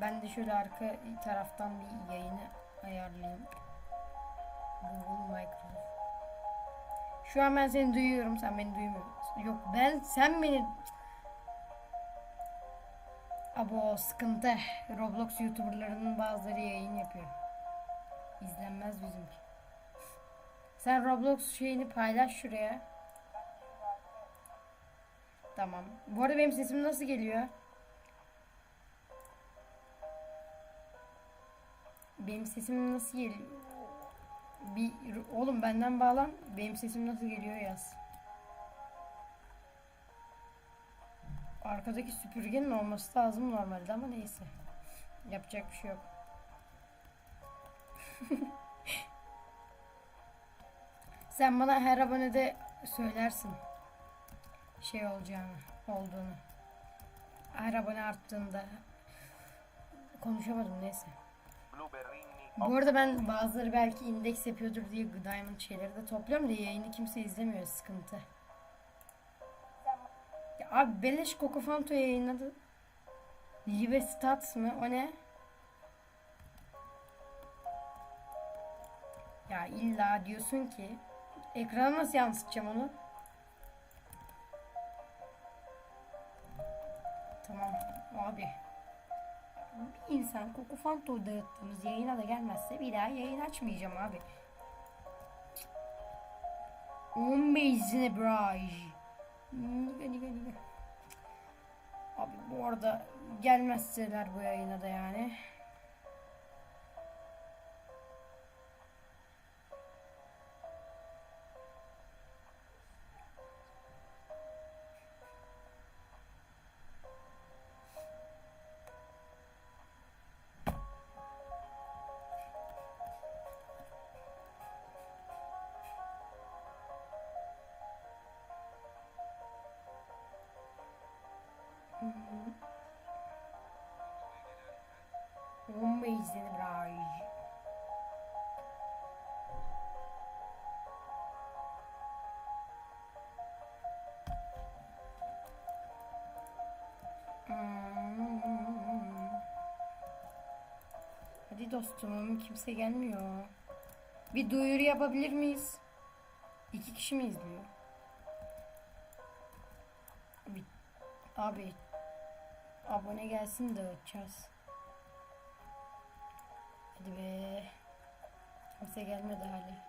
Ben de şöyle arka taraftan bir yayını ayarlayayım. Google Microsoft. Şu an ben seni duyuyorum. Sen beni duymuyorsun. Yok ben sen beni Abo sıkıntı. Roblox YouTuber'larının bazıları yayın yapıyor. İzlenmez bizimki. Sen Roblox şeyini paylaş şuraya. Tamam. Bu arada benim sesim nasıl geliyor? Benim sesim nasıl geliyor? Bir oğlum benden bağlan. Benim sesim nasıl geliyor yaz. Arkadaki süpürgenin olması lazım normalde ama neyse. Yapacak bir şey yok. Sen bana her abonede söylersin. Şey olacağını, olduğunu. Her abone arttığında. Konuşamadım neyse. Blueberrini Bu arada ben bazıları belki indeks yapıyordur diye Diamond şeyleri de topluyorum da yayını kimse izlemiyor sıkıntı. Ya abi beleş Kokofanto yayınladı. Live Stats mı? O ne? Ya illa diyorsun ki ekrana nasıl yansıtacağım onu? Tamam abi. Bir insan Kokofanto dağıttığımız yayına da gelmezse bir daha yayın açmayacağım abi. 15 zine braj. Niga niga niga. Abi bu arada gelmezseler bu yayına da yani. Bombayı izledim braj. Hmm. Hadi dostum kimse gelmiyor. Bir duyuru yapabilir miyiz? İki kişi mi izliyor? Abi, abi abone gelsin de açacağız. Hadi be. Kimse gelmedi hala.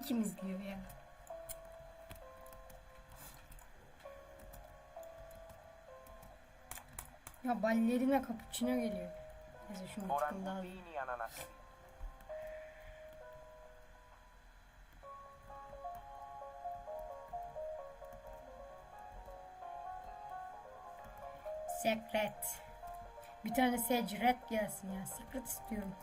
Yayını kim izliyor ya? Ya ballerina cappuccino geliyor. Neyse şunu tıkım daha. Secret. Bir tane secret gelsin ya. Secret istiyorum.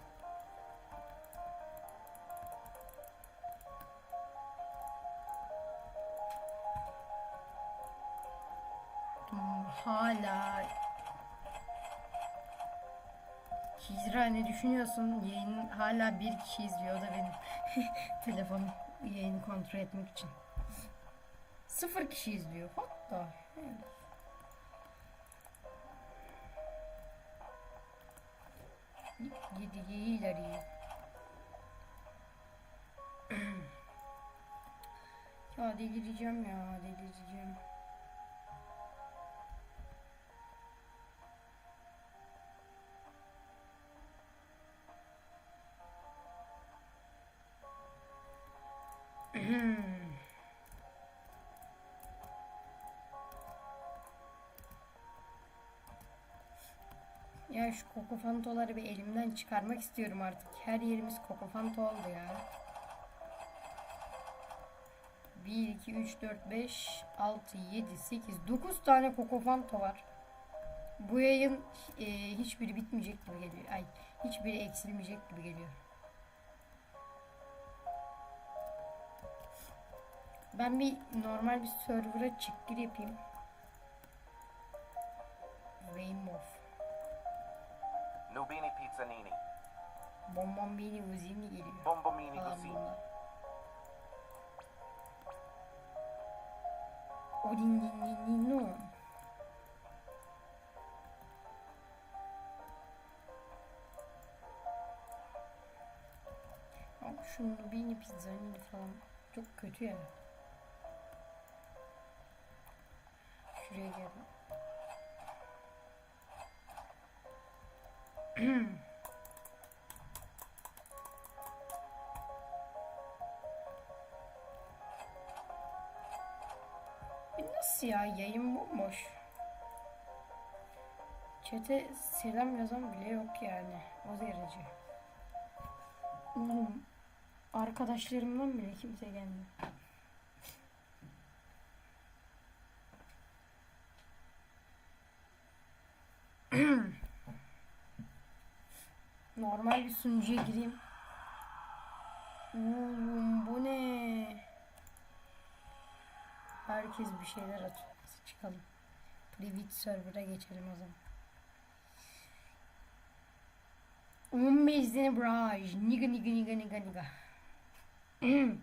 Hala Hicra ne düşünüyorsun? Yayın hala bir kişi izliyor da benim telefonum yayını kontrol etmek için. Sıfır kişi izliyor. What the hell? Yedi ileri. Ya delireceğim ya delireceğim. Ya şu kokofantoları bir elimden çıkarmak istiyorum artık. Her yerimiz kokofanto oldu ya. 1, 2, 3, 4, 5, 6, 7, 8, 9 tane kokofanto var. Bu yayın e, hiçbiri bitmeyecek gibi geliyor. Ay, hiçbiri eksilmeyecek gibi geliyor. Ben bir normal bir server'a çık gir yapayım. Rainbow. Nubini Pizzanini. Bombambini uzini geliyor. Bombomini bunlar. Odin din din din no. Ama şu Nubini pizzanini falan çok kötü ya. Şuraya gel. E Nasıl ya yayın bomboş. Çete selam yazan bile yok yani o derece. Oğlum arkadaşlarımdan bile kimse gelmiyor. Normal bir sunucuya gireyim. Oğlum bu ne? Herkes bir şeyler atıyor. Çıkalım? Private server'a geçelim o zaman. 15 tane baraj. Niga niga niga niga niga.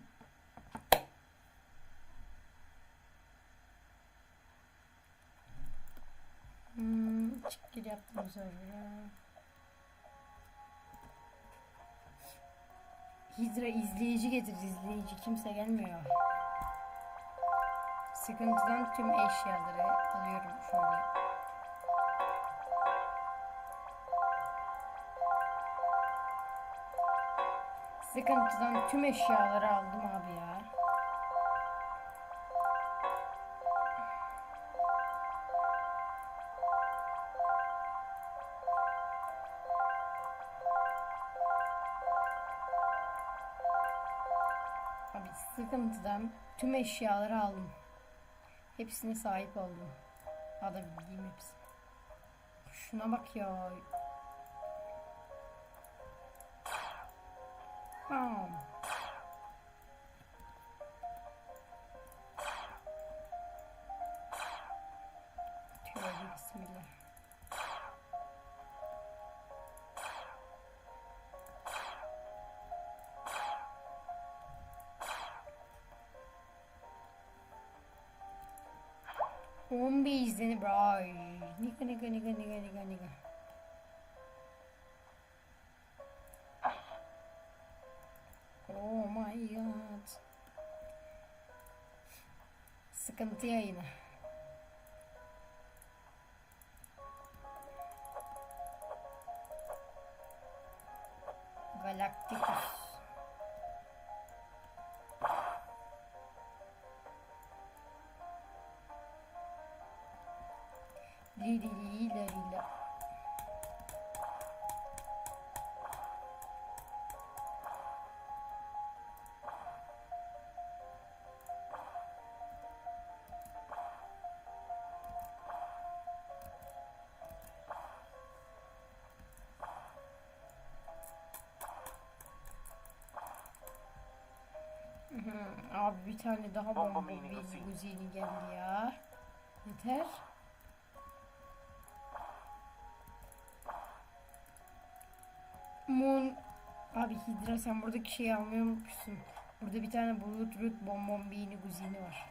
hmm, çık gir yaptım server'a. Hidra izleyici getir izleyici. Kimse gelmiyor. Sıkıntıdan tüm eşyaları alıyorum şöyle. Sıkıntıdan tüm eşyaları aldım. Abi sıkıntıdan tüm eşyaları aldım. Hepsine sahip oldum. Alabildiğim hepsi. Şuna bak ya. On bir izlenip ay. Nika nika nika nika nika nika. Oh my god. Sıkıntı yayını. Galacticus. Hı, Abi bir tane daha Bomba bir kuzi. kuzini geldi ya. Yeter. Moon Abi Hidra sen buradaki şeyi almıyor musun? Burada bir tane bulut root bonbon beyni kuzini var.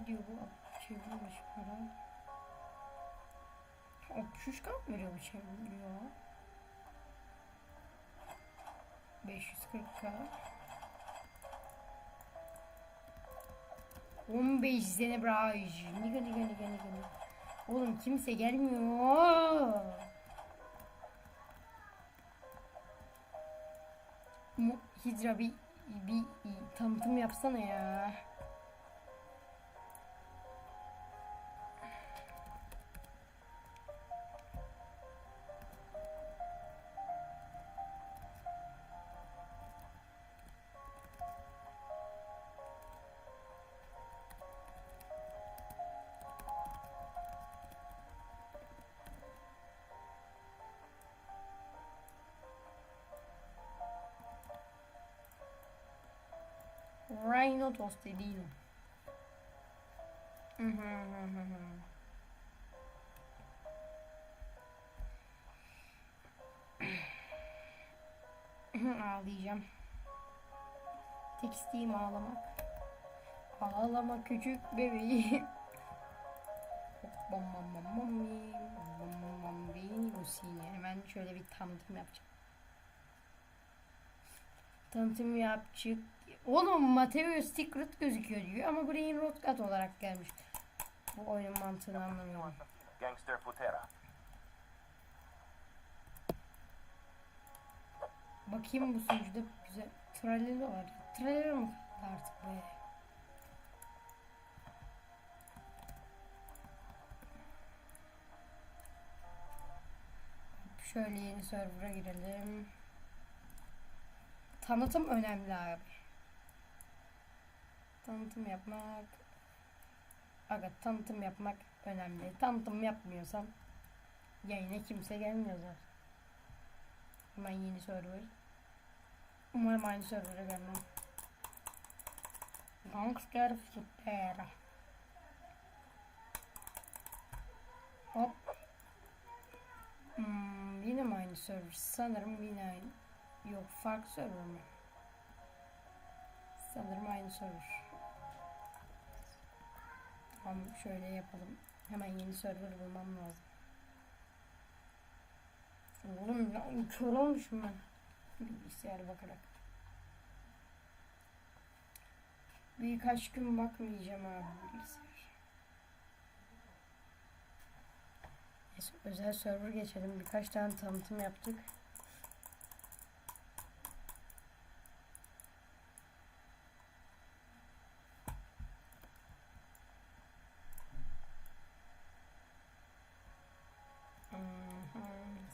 Ne diyor bu? Çevrilmiş para. 63 kalp veriyor bu çevriliyor. 540k 15 Zenebraj Niga niga niga niga niga Oğlum kimse gelmiyor. Hidra bir, bir tanıtım yapsana ya Hı hı hı hı hı. Ağlayacağım. Tek isteğim ağlamak. Ağlama küçük bebeğim. Bam bam bam bim, bam bam bam bim, Gusine. Hemen şöyle bir tanıtım yapacağım. Tanıtım yapacak. Oğlum Mateo Secret gözüküyor diyor ama Brain Rotgat olarak gelmiş. Bu oyunun mantığını anlamıyorum. Gangster Futera. Bakayım bu sunucuda güzel. Tralelo var. Tralelo mu artık be? Şöyle yeni server'a girelim. Tanıtım önemli abi. Tanıtım yapmak. Aga tanıtım yapmak önemli. Tanıtım yapmıyorsam yayına kimse gelmiyor zaten. Hemen yeni server. Umarım aynı server'a gelmem. Gangster Futera. Hop. Hmm, yine mi aynı server? Sanırım yine aynı. Yok farklı server mi? Sanırım aynı server. Tamam şöyle yapalım. Hemen yeni server bulmam lazım. Oğlum ya kör olmuşum ben. Bilgisayara bakarak. Birkaç gün bakmayacağım abi bilgisayar. Neyse, özel server geçelim. Birkaç tane tanıtım yaptık. Mhm,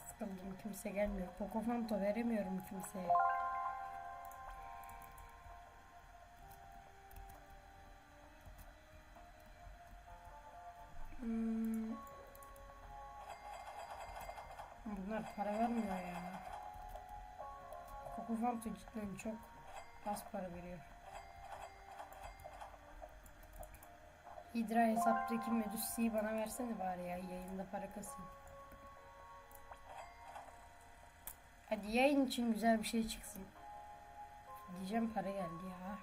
Sıkıldım kimse gelmiyor. Coco Fanta veremiyorum kimseye. Hmm. Bunlar para vermiyor ya. Coco Fanta cidden çok az para veriyor. Hidra hesaptaki Medusi'yi bana versene bari ya yayında para kasayım. Hadi yayın için güzel bir şey çıksın. Diyeceğim para geldi ya.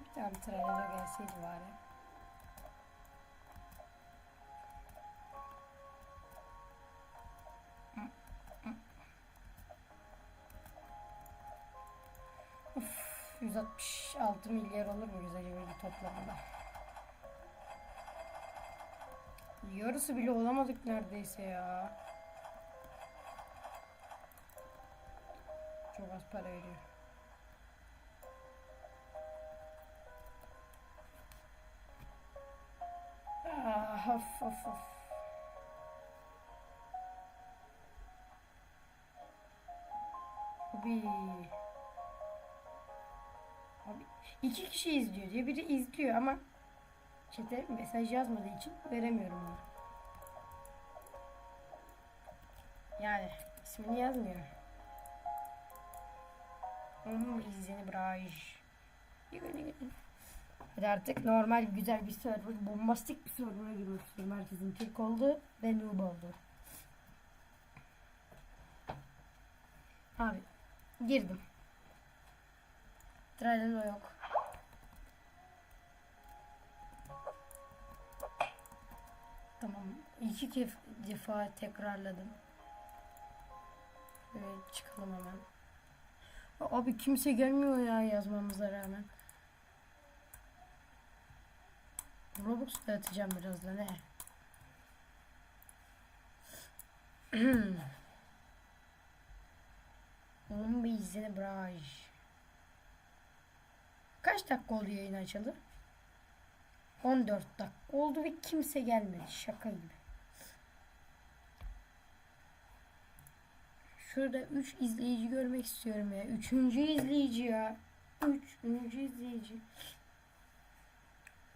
Bir tane trailer gelseydi bari. Uf, 166 milyar olur mu güzel bir toplamda? Yarısı bile olamadık neredeyse ya. Çok az para veriyor. Ah, of of of. Abi. Abi iki kişi izliyor diye biri izliyor ama chat'e mesaj yazmadığı için veremiyorum onu. Yani ismini yazmıyor. Hmm, izini Braj. Hadi artık normal güzel bir server, bombastik bir server'a girmek istiyorum. Herkesin tek oldu ve noob oldu. Abi girdim. Tralelo yok. Tamam. iki defa tekrarladım. Evet çıkalım hemen. Abi kimse gelmiyor ya yazmamıza rağmen. Robux da atacağım birazdan he. On izle braj. Kaç dakika oldu yayın açıldı? 14 dakika oldu ve kimse gelmedi. Şaka gibi. Şurada 3 izleyici görmek istiyorum ya. Üçüncü izleyici ya. Üçüncü izleyici.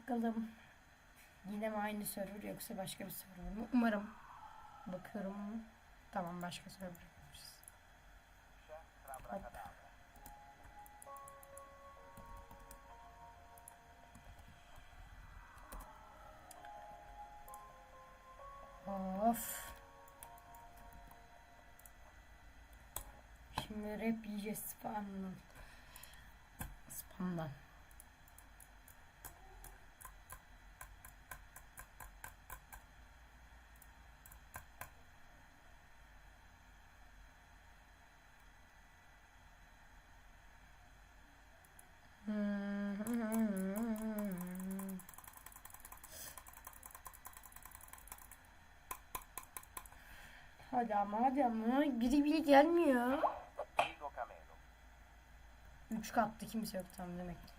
Bakalım. Yine mi aynı server yoksa başka bir server mı? Umarım. Bakıyorum. Tamam başka server. Hop. Of. Şimdi rap yiyeceğiz spamdan. Spamdan. Hadi ama hadi ama biri biri gelmiyor. Üç kattı kimse yok tam demek ki.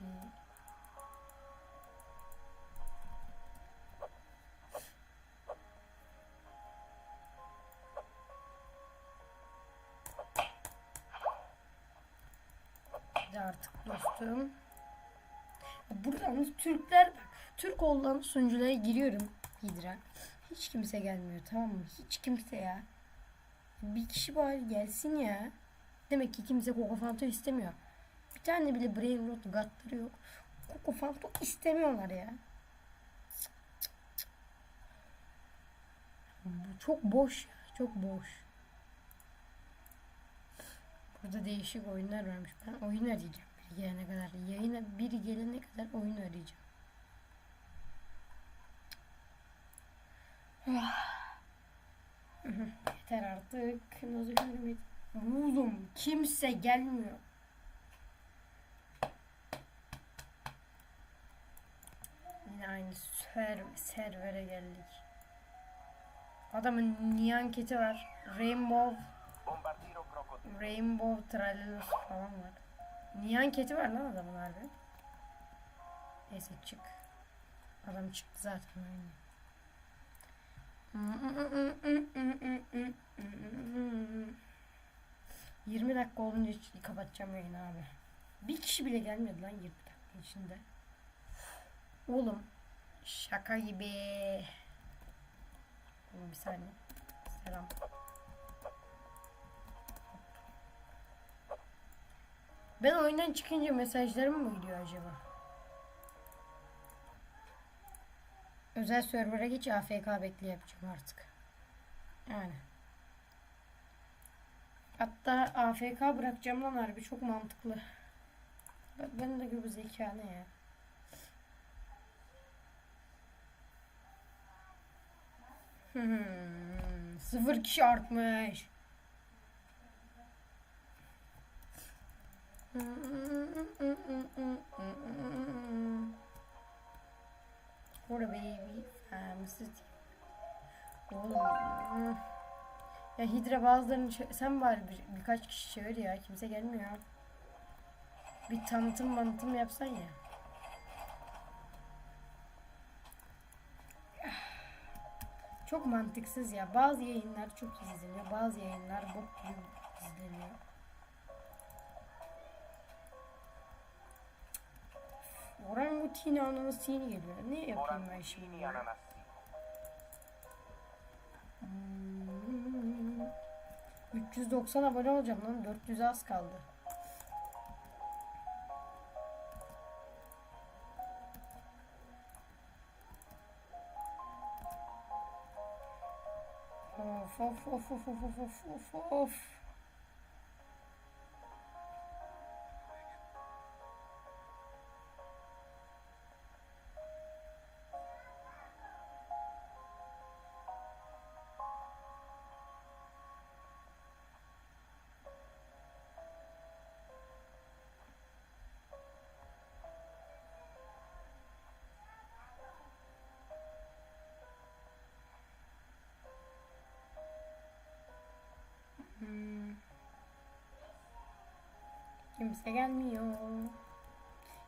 Artık dostum. Buradan Türkler. Türk olan sunuculara giriyorum. Hidra. Hiç kimse gelmiyor tamam mı? Hiç kimse ya. Bir kişi bari gelsin ya. Demek ki kimse Coco Fanta istemiyor. Bir tane bile Brain Rot gatları yok. Coco Fanta istemiyorlar ya. Bu çok boş ya. Çok boş. Burada değişik oyunlar varmış. Ben oyun arayacağım. Biri gelene kadar. Yayına biri gelene kadar oyun arayacağım. Yeter artık. Nasıl görmedim. Oğlum kimse gelmiyor. Yine aynı ser servere geldik. Adamın niyanketi var. Rainbow. Rainbow Tralalos falan var. Niyanketi var lan adamın harbi. Neyse çık. Adam çıktı zaten aynı. 20 dakika olunca kapatacağım yayını abi. Bir kişi bile gelmedi lan 20 dakika içinde. Oğlum şaka gibi. Oğlum bir saniye. Selam. Ben oyundan çıkınca mesajlarım mı gidiyor acaba? Özel server'a geç AFK bekle yapacağım artık. Yani. Hatta AFK bırakacağım lan harbi çok mantıklı. Ben de gibi zeka ne ya. Hmm, sıfır kişi artmış. What baby. I'm. Ya Hidra bazılarını sen bari bir, birkaç kişi çağır ya. Kimse gelmiyor. Bir tanıtım manıtım yapsan ya. Çok mantıksız ya. Bazı yayınlar çok izleniyor. Bazı yayınlar bok gibi izleniyor. Orangutini ananasini geliyor. Ne yapayım ben şimdi? Hmm. 390 abone olacağım lan. 400 az kaldı. 呼呼呼呼呼呼呼呼。Kimse gelmiyor.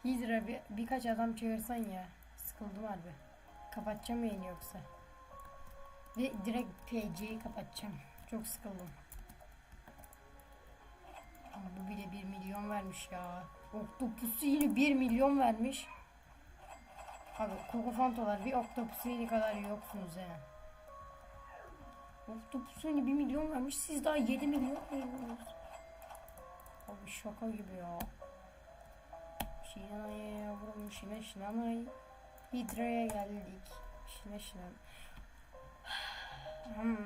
Hidra bir, birkaç adam çağırsan ya. Sıkıldım harbi. Kapatacağım yayını yoksa. Ve direkt PC'yi kapatacağım. Çok sıkıldım. Ama bu bile 1 milyon vermiş ya. Octopus'u yine 1 milyon vermiş. Abi Kokofantolar bir Octopus'u yine kadar yoksunuz ya. Octopus'u yine 1 milyon vermiş. Siz daha 7 milyon veriyorsunuz. Abi şaka gibi ya. Şinanay yavrum şine şinanay. Hidra'ya geldik. Şine şinan. Hmm,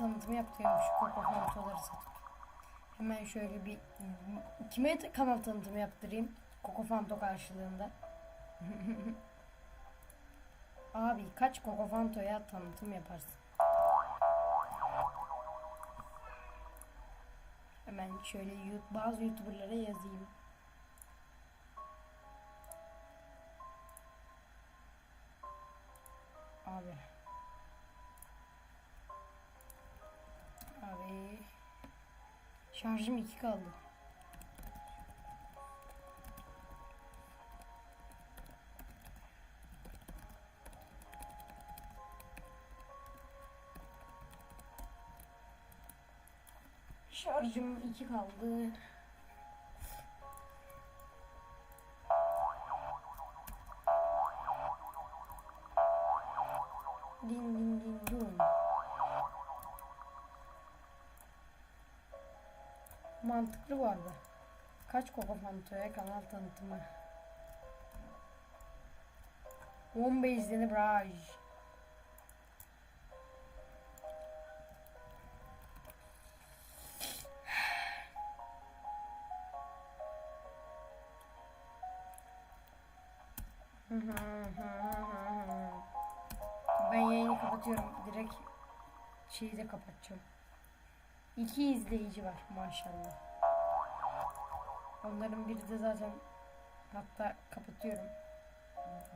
Tanıtımı yaptırıyorum şu Coco Fantoları satıp. Hemen şöyle bir kime kanal tanıtımı yaptırayım? Coco Fanto karşılığında. Abi kaç Coco Fanto'ya tanıtım yaparsın? Hemen şöyle bazı YouTuber'lara yazayım. Abi. Şarjım 2 kaldı. Şarjım 2 kaldı. Din din din dun. Mantıklı bu arada. Kaç Coco Fanto'ya kanal tanıtımı? 15 izlenir braj. Ben yayını kapatıyorum. Direkt şeyi de kapatacağım. İki izleyici var maşallah. Onların biri de zaten hatta kapatıyorum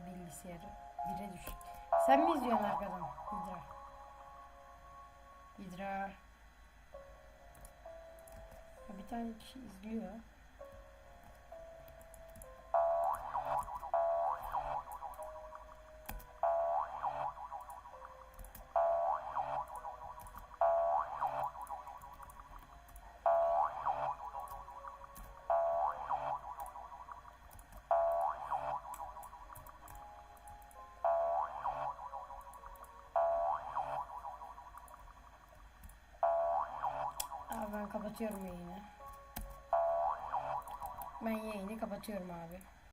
bilgisayarı. Bire düş. Sen mi izliyorsun arkadan? Hidra. Ha, Bir tane kişi izliyor. Kapatıyorum yayını. Ben yayını kapatıyorum abi.